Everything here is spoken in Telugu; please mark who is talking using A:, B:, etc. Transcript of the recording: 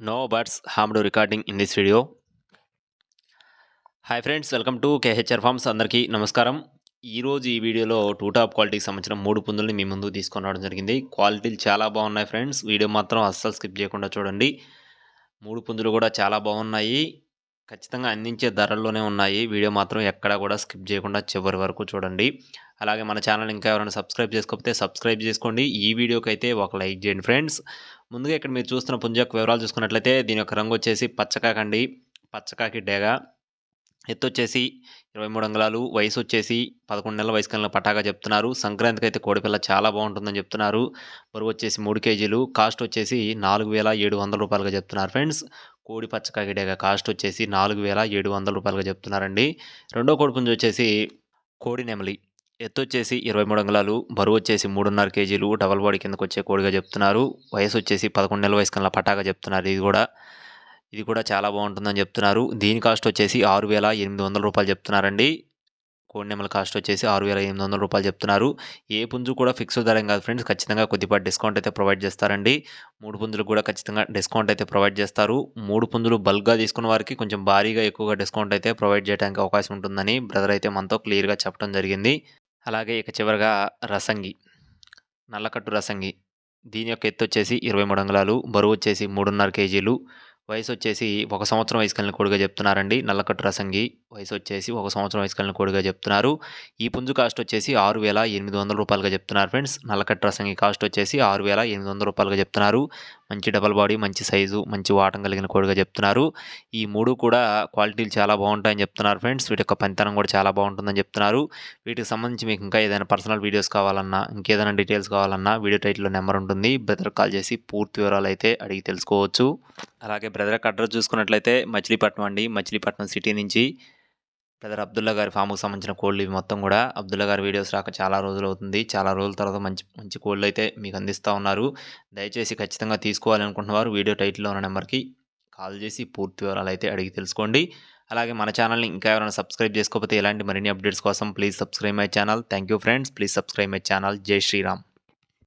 A: No buts harmed recording in this video. Hi friends welcome to KHR farms అందరికీ నమస్కారం. ఈరోజు ఈ వీడియోలో టూ టాప్ క్వాలిటీకి సంబంధించిన మూడు పుందుల్ని మీ ముందు తీసుకొని రావడం జరిగింది. క్వాలిటీలు చాలా బాగున్నాయి ఫ్రెండ్స్ వీడియో మాత్రం అస్సలు స్కిప్ చేయకుండా చూడండి. మూడు పుందులు కూడా చాలా బాగున్నాయి. ఖచ్చితంగా అందించే ధరల్లోనే ఉన్నాయి. వీడియో మాత్రం ఎక్కడా కూడా స్కిప్ చేయకుండా చివరి వరకు చూడండి. అలాగే మన ఛానల్ ఇంకా ఎవరైనా సబ్స్క్రైబ్ చేసుకోకపోతే సబ్స్క్రైబ్ చేసుకోండి. ఈ వీడియోకి అయితే ఒక లైక్ చేయండి ఫ్రెండ్స్. ముందుగా ఇక్కడ మీరు చూస్తున్న పుంజ యొక్క వివరాలు చూసుకున్నట్లయితే దీని యొక్క రంగు వచ్చేసి పచ్చకాకండి. పచ్చకాకి డేగ. ఎత్తు వచ్చేసి ఇరవై మూడు అంగళాలు. వయసు వచ్చేసి పదకొండు నెలల వయసు కలిగిన పటాగా చెప్తున్నారు. సంక్రాంతికి అయితే కోడిపిల్ల చాలా బాగుంటుందని చెప్తున్నారు. బరువు వచ్చేసి మూడు కేజీలు. కాస్ట్ వచ్చేసి నాలుగు వేల ఏడు వందల రూపాయలుగా చెప్తున్నారు ఫ్రెండ్స్. కోడి పచ్చకాకిడేగా కాస్ట్ వచ్చేసి నాలుగు వేల ఏడు వందల రూపాయలుగా చెప్తున్నారండి. రెండో కోడి పుంజు వచ్చేసి కోడి నెమలి. ఎత్తు వచ్చేసి ఇరవై మూడు అంగుళాలు బరువు వచ్చేసి మూడున్నర కేజీలు డబల్ బాడీ కిందకు వచ్చే కోడిగా చెప్తున్నారు. వయసు వచ్చేసి పదకొండు నెలల వయసు కన్నా పటాగా చెప్తున్నారు ఇది కూడా. ఇది కూడా చాలా బాగుంటుందని చెప్తున్నారు. దీని కాస్ట్ వచ్చేసి ఆరు వేల ఎనిమిది వందల రూపాయలు చెప్తున్నారండి. కోడినెమ్మల కాస్ట్ వచ్చేసి ఆరు వేల ఎనిమిది వందల రూపాయలు చెప్తున్నారు. ఏ పుంజు కూడా ఫిక్స్డ్ ధర కాదు ఫ్రెండ్స్ ఖచ్చితంగా కొద్దిపాటి డిస్కౌంట్ అయితే ప్రొవైడ్ చేస్తారండి. మూడు పుంజులు కూడా ఖచ్చితంగా డిస్కౌంట్ అయితే ప్రొవైడ్ చేస్తారు. మూడు పుంజులు బల్క్గా తీసుకున్న వారికి కొంచెం భారీగా ఎక్కువగా డిస్కౌంట్ అయితే ప్రొవైడ్ చేయడానికి అవకాశం ఉంటుందని బ్రదర్ అయితే మనతో క్లియర్గా చెప్పడం జరిగింది. అలాగే ఇక చివరిగా రసంగి నల్లకట్టు రసంగి. దీని యొక్క ఎత్తు వచ్చేసి ఇరవై మూడు అంగుళాలు బరువు వచ్చేసి మూడున్నర కేజీలు. వయసు వచ్చేసి ఒక సంవత్సరం వయసు కలిగిన కోడిగా చెప్తున్నారండి నల్లకట్టు రసంగి వయసు వచ్చేసి ఒక సంవత్సరం వయసు కలిగిన కోడిగా చెప్తున్నారు ఈ పుంజు కాస్ట్ వచ్చేసి ఆరు వేల ఎనిమిది వందల రూపాయలుగా చెప్తున్నారు ఫ్రెండ్స్. నల్లకట్టు రసంగి కాస్ట్ వచ్చేసి ఆరు వేల ఎనిమిది వందల రూపాయలుగా చెప్తున్నారు మంచి డబల్ బాడీ మంచి సైజు మంచి వాటం కలిగిన కోడిగా చెప్తున్నారు. ఈ మూడు కూడా క్వాలిటీలు చాలా బాగుంటాయని చెప్తున్నారు ఫ్రెండ్స్ వీటి యొక్క పనితనం కూడా చాలా బాగుంటుందని చెప్తున్నారు. వీటికి సంబంధించి మీకు ఇంకా ఏదైనా పర్సనల్ వీడియోస్ కావాలన్నా ఇంకేదైనా డీటెయిల్స్ కావాలన్నా వీడియో టైటిల్లో నెంబర్ ఉంటుంది. బ్రదర్ కాల్ చేసి పూర్తి వివరాలు అయితే అడిగి తెలుసుకోవచ్చు. అలాగే బ్రదర్ అడ్రస్ చూసుకున్నట్లయితే మచిలీపట్నం అండి. మచిలీపట్నం సిటీ నుంచి బ్రదర్ అబ్దుల్లా గారి ఫామ్కు సంబంధించిన కోళ్ళు ఇవి మొత్తం కూడా అబ్దుల్లా గారి వీడియోస్ రాక చాలా రోజులు అవుతుంది. చాలా రోజుల తర్వాత మంచి మంచి కోళ్ళు అయితే మీకు అందిస్తూ ఉన్నారు. దయచేసి ఖచ్చితంగా తీసుకోవాలనుకుంటున్నవారు వీడియో టైటిల్లో ఉన్న నెంబర్కి కాల్ చేసి పూర్తి వివరాలు అయితే అడిగి తెలుసుకోండి. అలాగే మన ఛానల్ని ఇంకా ఎవరైనా సబ్స్క్రైబ్ చేసుకోకపోతే ఇలాంటి మరిన్ని అప్డేట్స్ కోసం please subscribe my channel. Thank you friends. Please subscribe my channel. Jai Shriram.